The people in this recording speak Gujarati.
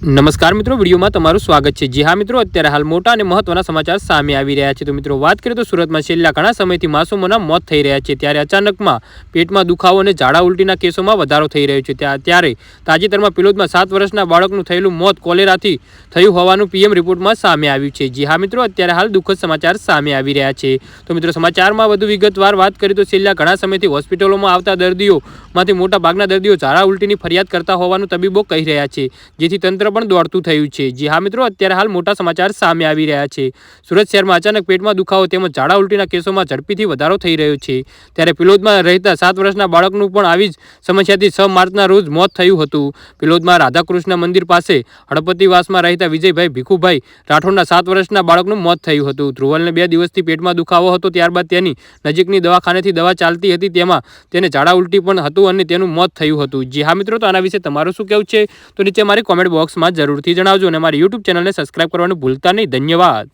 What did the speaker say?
નમસ્કાર મિત્રો, વિડીયોમાં તમારું સ્વાગત છે. જી હા મિત્રો, અત્યારે હાલ મોટા અને મહત્વના સમાચાર સામે આવી રહ્યા છે. તો મિત્રો, વાત કરીએ તો સુરતમાં છેલ્લા ઘણા સમયથી માસૂમોના મોત થઈ રહ્યા છે. ત્યારે અચાનકમાં પેટમાં દુખાવો અને ઝાડા ઉલટીના કેસોમાં વધારો થઈ રહ્યો છે. ત્યાં, ત્યારે તાજેતરમાં પિલોદમાં સાત વર્ષના બાળકનું થયેલું મોત કોલેરાથી થયું હોવાનું પીએમ રિપોર્ટમાં સામે આવ્યું છે. જી હા મિત્રો, અત્યારે હાલ દુઃખદ સમાચાર સામે આવી રહ્યા છે. તો મિત્રો, સમાચારમાં વધુ વિગતવાર વાત કરીએ તો છેલ્લા ઘણા સમયથી હોસ્પિટલોમાં આવતા દર્દીઓમાંથી મોટા ભાગના દર્દીઓ ઝાડા ઉલટીની ફરિયાદ કરતા હોવાનું તબીબો કહી રહ્યા છે. જેથી તંત્ર પણ દોડતું થયું છે. જી હા મિત્રો, અત્યારે હાલ મોટા સમાચાર સામે આવી રહ્યા છે. સુરત શહેરમાં અચાનક પેટમાં દુખાવો તેમજ ઝાડા ઉલટીના કેસોમાં ઝડપીથી વધારો થઈ રહ્યો છે. ત્યારે પિલોદમાં રહેતા સાત વર્ષના બાળકનું પણ આવી જ સમસ્યાથી છ માર્ચના રોજ મોત થયું હતું. પિલોદમાં રાધાકૃષ્ણ મંદિર પાસે હળપતિવાસમાં રહેતા વિજયભાઈ ભીખુભાઈ રાઠોડના સાત વર્ષના બાળકનું મોત થયું હતું. ધ્રુવલને બે દિવસથી પેટમાં દુખાવો હતો, ત્યારબાદ તેની નજીકની દવાખાનેથી દવા ચાલતી હતી, તેમાં તેને ઝાડા ઉલટી પણ હતું અને તેનું મોત થયું હતું. જી હા મિત્રો, તો આના વિશે તમારું શું કહેવું છે? તો નીચે મારી કોમેન્ટ બોક્સમાં જરૂરથી જણાવજો અને મારી યુટ્યુબ ચેનલને સબસ્ક્રાઇબ કરવાનું ભૂલતા નહીં. ધન્યવાદ.